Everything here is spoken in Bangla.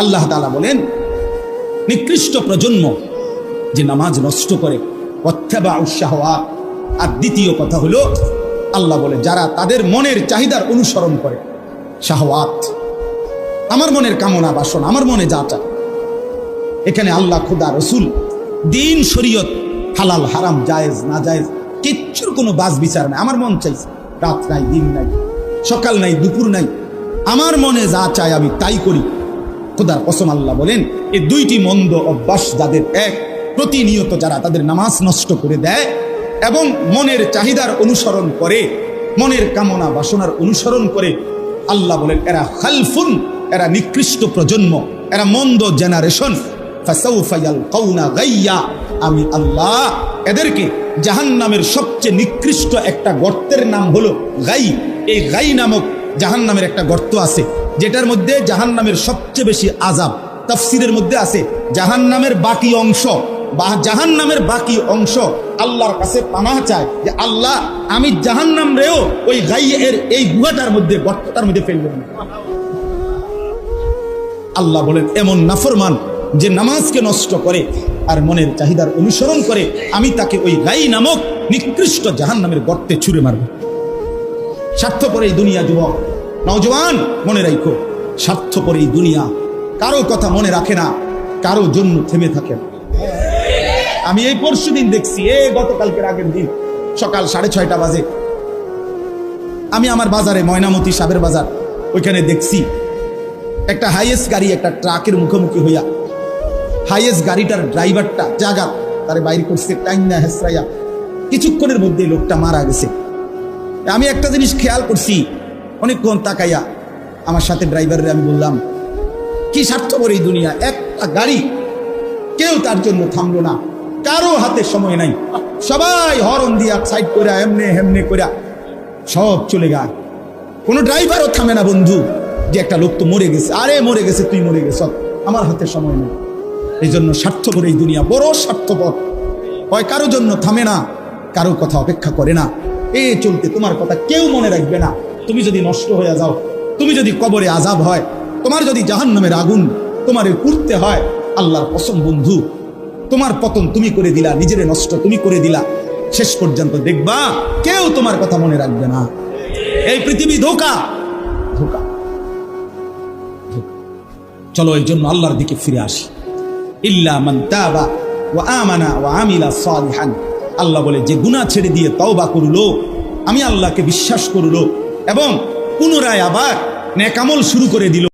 আল্লাহ তালা বলেন, নিকৃষ্ট প্রজন্ম যে নামাজ নষ্ট করে অথবা উৎসাহ আর দ্বিতীয় কথা হলো, আল্লাহ বলে, যারা তাদের মনের চাহিদার অনুসরণ করে, শাহওয়াত। আমার মনের কামনা বাসন, আমার মনে যা চায় এখানে আল্লাহ খুদা রসুল, দিন শরীয়ত, হালাল, হারাম, জায়েজ না জায়েজ কিচ্ছুর কোনো বাস বিচার নাই। আমার মন চাইছে, রাত নাই, দিন নাই, সকাল নাই, দুপুর নাই। আমার মনে যা চায় আমি তাই করি। খুদার কসম আল্লাহ বলেন, এই দুইটি মন্দ অভ্যাস যাদের এক, প্রতিনিয়ত যারা তাদের নামাজ নষ্ট করে দেয়, এবং মনের চাহিদার অনুসরণ করে, মনের কামনা বাসনার অনুসরণ করে, আল্লাহ বলেন, এরা খালফুন, এরা নিকৃষ্ট প্রজন্ম, এরা মন্দ জেনারেশন। আমি আল্লাহ, এদেরকে জাহান্নামের সবচেয়ে নিকৃষ্ট একটা গর্তের নাম হলো গাই। এই গাই নামক জাহান্নামের একটা গর্ত আছে। যেটার মধ্যে জাহান্নামের সবচেয়ে বেশি আজাব তাফসিরের মধ্যে আছে, জাহান্নামের বাকি অংশ। বা জাহান্নামের বাকি অংশ আল্লাহর কাছে পানাহ চায় যে, আল্লাহ, আমি জাহান্নাম রেও ওই গাই এর এই গুহাটার মধ্যে, গর্তটার মধ্যে ফেলবেন আল্লাহ বলেন, এমন নাফরমান যে নামাজকে নষ্ট করে আর মনের চাহিদার অনুসরণ করে, আমি তাকে ওই গাই নামক নিকৃষ্ট জাহান নামের গর্তে ছুঁড়ে মারব। স্বার্থপর এই দুনিয়া যুবক নওজওয়ান মনে রাখো স্বার্থপর এই দুনিয়া কারও কথা মনে রাখে না, কারও জন্য থেমে থাকে না। আমি এই পরশু দিন দেখছি, এ গতকালকের আগের দিন, সকাল সাড়ে ছয়টা বাজে। আমি আমার বাজারে ময়নামতি সাবের বাজার, ওইখানে দেখছি, একটা হাইয়েস্ট গাড়ি একটা ট্রাকের মুখোমুখি হইয়া, হাইয়েস্ট গাড়িটার ড্রাইভারটা জাগা, তারে বাইর করছে টাইম না হেসরাইয়া, কিছুক্ষণের মধ্যে লোকটা মারা গেছে। আমি একটা জিনিস খেয়াল করছি অনেকক্ষণ তাকাইয়া আমার সাথে ড্রাইভারের আমি বললাম, কি স্বার্থপর এই দুনিয়া? একটা গাড়ি কেউ তার জন্য থামলো না। কারও হাতে সময় নাই। সবাই হরন দিয়া সাইড করে এমনে হেমনে করে সব চলে গা কোনো ড্রাইভারও থামে না, বন্ধু। যে একটা লোক তো মরে গেছে। আরে, মরে গেছে, তুই মরে গেছ। আমার হাতে সময় নেই। এই জন্য স্বার্থপর এই দুনিয়া বড় স্বার্থপর। হয় কারও জন্য থামে না, কারও কথা অপেক্ষা করে না। এ চলতে তোমার কথা কেউ মনে রাখবে না। তুমি যদি নষ্ট হয়ে যাও, তুমি যদি কবরে আজাব হয়, তোমার যদি জাহান্নামের আগুন তোমার পুড়তে হয়, আল্লাহর পসম বন্ধু, তোমার পতন তুমি করে দিলা, নিজের নষ্ট তুমি করে দিলা, শেষ পর্যন্ত দেখবা কেউ তোমার কথা মনে রাখবে না। এই পৃথিবী ধোকা ধোকা। চলো এই জন্য আল্লাহর দিকে ফিরে আসি। ইল্লা মান তাবা ওয়া আমানা ওয়া আমিলা সালিহান। আল্লাহ বলে, যে গুনাহ ছেড়ে দিয়ে তওবা করল, আমি আল্লাহকে বিশ্বাস করল এবং পুনরায় আবার নেকামল শুরু করে দিল।